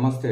నమస్తే.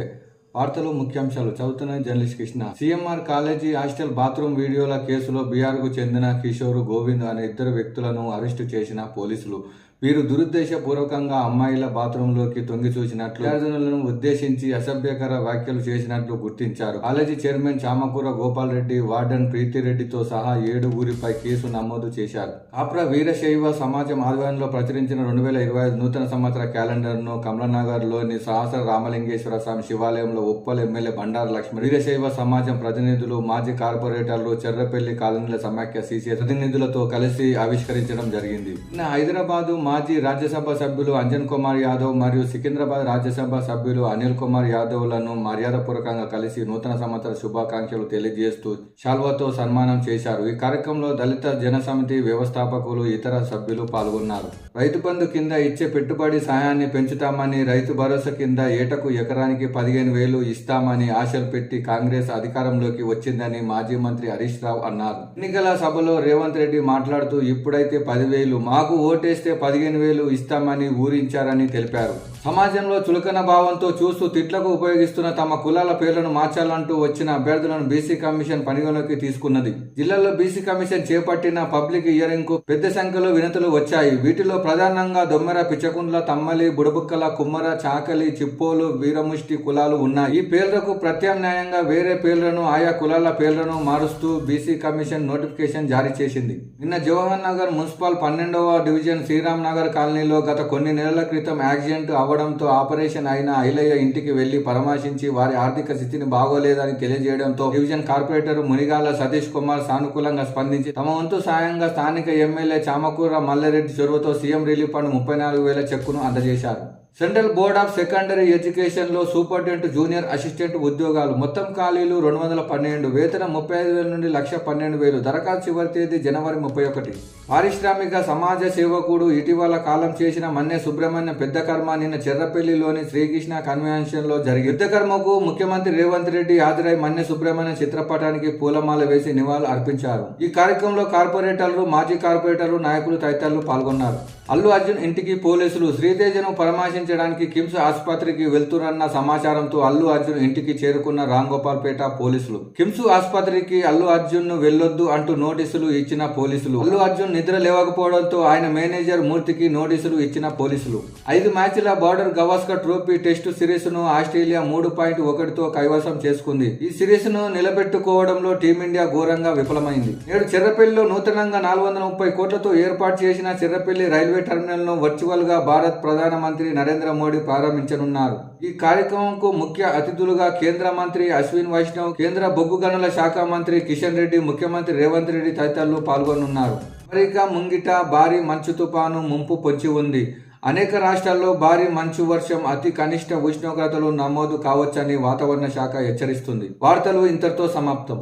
వార్తలు ముఖ్యాంశాలు చదువుతున్న journalist Krishna. CMR college hostel bathroom వీడియోల కేసులో బీఆర్కు చెందిన కిషోర్ గోవింద్ అనే ఇద్దరు వ్యక్తులను అరెస్టు చేసిన పోలీసులు. వీరు దురుద్దేశపూర్వకంగా అమ్మాయిల బాత్రూంలోకి తొంగి చూసినట్లు విద్యార్థినులను ఉద్దేశించి అసభ్యకర వ్యాఖ్యలు చేసినట్లు గుర్తించారు. College chairman Chamakura Gopal Reddy warden ప్రీతిరెడ్డితో సహా ఏడుగురిపై కేసు నమోదు చేశారు. ఆప్ర వీరశైవ సమాజం ఆధ్వర్యంలో ప్రచురించిన రెండు వేల ఇరవై ఐదు నూతన సంవత్సర క్యాలెండర్ను కమలనగర్లోని సహస్ర రామలింగేశ్వర స్వామి శివాలయంలో ఉప్పల్ ఎమ్మెల్యే బండారు లక్ష్మణ్ వీరశైవ సమాజం ప్రతినిధులు మాజీ కార్పొరేటర్లు చెర్రపల్లి కాలనీల సమాఖ్య సీసీ ప్రతినిధులతో కలిసి ఆవిష్కరించడం జరిగింది. హైదరాబాదు హైదరాబాద్ మాజీ రాజ్యసభ సభ్యులు అంజన్ కుమార్ యాదవ్ మరియు సికింద్రాబాద్ రాజ్యసభ సభ్యులు అనిల్ కుమార్ యాదవ్లను మర్యాదపూర్వకంగా కలిసి నూతన సంవత్సర శుభాకాంక్షలు తెలియజేస్తూ శాల్వాతో సన్మానం చేశారు. ఈ కార్యక్రమంలో దళిత జనసమితి వ్యవస్థాపకులు ఇతర సభ్యులు పాల్గొన్నారు. రైతు బంధు కింద ఇచ్చే పెట్టుబడి సాయాన్ని పెంచుతామని రైతు భరోసా కింద ఏటకు ఎకరానికి పదిహేను వేలు ఇస్తామని ఆశలు పెట్టి కాంగ్రెస్ అధికారంలోకి వచ్చిందని మాజీ మంత్రి హరీష్ రావు అన్నారు. ఎన్నికల సభలో రేవంత్ రెడ్డి మాట్లాడుతూ ఇప్పుడైతే పదివేలు మాకు ఓటేస్తే పదిహేను వేలు ఇస్తామని ఊరించారని తెలిపారు. సమాజంలో చులకన భావంతో చూస్తూ తిట్లకు ఉపయోగిస్తున్న తమ కులాల పేర్లను మార్చాలంటూ వచ్చిన అభ్యర్థులను బీసీ కమిషన్ పరిగణలోకి తీసుకున్నది. జిల్లాలో బీసీ కమిషన్ చేపట్టిన పబ్లిక్ హియరింగ్కు పెద్ద సంఖ్యలో వినతులు వచ్చాయి. వీటిలో ప్రధానంగా దొమ్మెర పిచ్చకుండ్ల తమ్మలి బుడబుక్కల కుమ్మర చాకలి చిప్పోలు వీరముష్టి కులాలు ఉన్నాయి. ఈ పేర్లకు ప్రత్యామ్నాయంగా వేరే పేర్లను ఆయా కులాల పేర్లను మారుస్తూ బీసీ కమిషన్ నోటిఫికేషన్ జారీ చేసింది. నిన్న జవహర్ నగర్ మున్సిపల్ పన్నెండవ డివిజన్ శ్రీరామ్ నగర్ కాలనీలో గత కొన్ని నెలల క్రితం యాక్సిడెంట్ అవడంతో ఆపరేషన్ అయిన ఐలయ్య ఇంటికి వెళ్ళి పరామర్శించి వారి ఆర్థిక స్థితిని బాగోలేదని తెలియజేయడంతో డివిజన్ కార్పొరేటర్ మునిగాల సతీష్ కుమార్ సానుకూలంగా స్పందించి తమ వంతు సాయంగా స్థానిక ఎమ్మెల్యే చామకూర మల్లారెడ్డి చొరవతో సీఎం రిలీఫ్ ఫండ్ ముప్పై నాలుగు వేల చెక్కును అందజేశారు. సెంట్రల్ బోర్డ్ ఆఫ్ సెకండరీ ఎడ్యుకేషన్లో సూపరింటెండెంట్ జూనియర్ అసిస్టెంట్ ఉద్యోగాలు. మొత్తం ఖాళీలు రెండు వందల పన్నెండు వేతనం ముప్పై ఐదు వేల నుండి లక్ష పన్నెండు వేలు. దరఖాస్తు చివరి తేదీ జనవరి ముప్పై ఒకటి. పారిశ్రామిక సమాజ సేవకుడు ఇటీవల కాలం చేసిన మన్నె సుబ్రహ్మణ్యం పెద్ద కర్మ నిన్న చెర్రపల్లిలోని శ్రీకృష్ణ కన్వెన్షన్లో జరిగి యుద్ధకర్మకు ముఖ్యమంత్రి రేవంత్ రెడ్డి హాజరై మన్నె సుబ్రహ్మణ్యం చిత్రపటానికి పూలమాల వేసి నివాళులు అర్పించారు. ఈ కార్యక్రమంలో కార్పొరేటర్లు మాజీ కార్పొరేటర్లు నాయకులు తదితరులు పాల్గొన్నారు. అల్లు అర్జున్ ఇంటికి పోలీసులు శ్రీతేజను పరామర్శించడానికి కిమ్స్ ఆసుపత్రికి వెళ్తురన్న సమాచారంతో అల్లు అర్జున్ ఇంటికి చేరుకున్న రాంగోపాల్పేట పోలీసులు. కిమ్స్ ఆసుపత్రికి అల్లు అర్జున్ను వెళ్ళొద్దు అంటూ నోటీసులు ఇచ్చిన పోలీసులు. అల్లు అర్జున్ నిద్ర లేవకపోవడంతో ఆయన మేనేజర్ మూర్తికి నోటీసులు ఇచ్చిన పోలీసులు. ఐదు మ్యాచ్ల బార్డర్ గవాస్కర్ ట్రోఫీ టెస్టు సిరీస్ను ఆస్ట్రేలియా మూడు పాయింట్ ఒకటితో కైవసం చేసుకుంది. ఈ సిరీస్ను నిలబెట్టుకోవడంలో టీమిండియా ఘోరంగా విఫలమైంది. నేడు చెర్రపల్లిలో నూతనంగా నాలుగు వందల ముప్పై కోట్లతో ఏర్పాటు చేసిన చెర్రపల్లి రైల్వే టెర్మినల్ను వర్చువల్గా భారత్ ప్రధానమంత్రి నరేంద్ర మోడీ ప్రారంభించనున్నారు. ఈ కార్యక్రమంకు ముఖ్య అతిథులుగా కేంద్ర మంత్రి అశ్విన్ వైష్ణవ్ కేంద్ర బొగ్గు గనుల శాఖ మంత్రి కిషన్ రెడ్డి ముఖ్యమంత్రి రేవంత్ రెడ్డి తదితరులు పాల్గొనున్నారు. అమెరికా ముంగిట భారీ మంచు తుపాను ముంపు పొంచి ఉంది. అనేక రాష్ట్రాల్లో భారీ మంచు వర్షం అతి కనిష్ట ఉష్ణోగ్రతలు నమోదు కావచ్చని వాతావరణ శాఖ హెచ్చరిస్తుంది. వార్తలు ఇంతటితో సమాప్తం.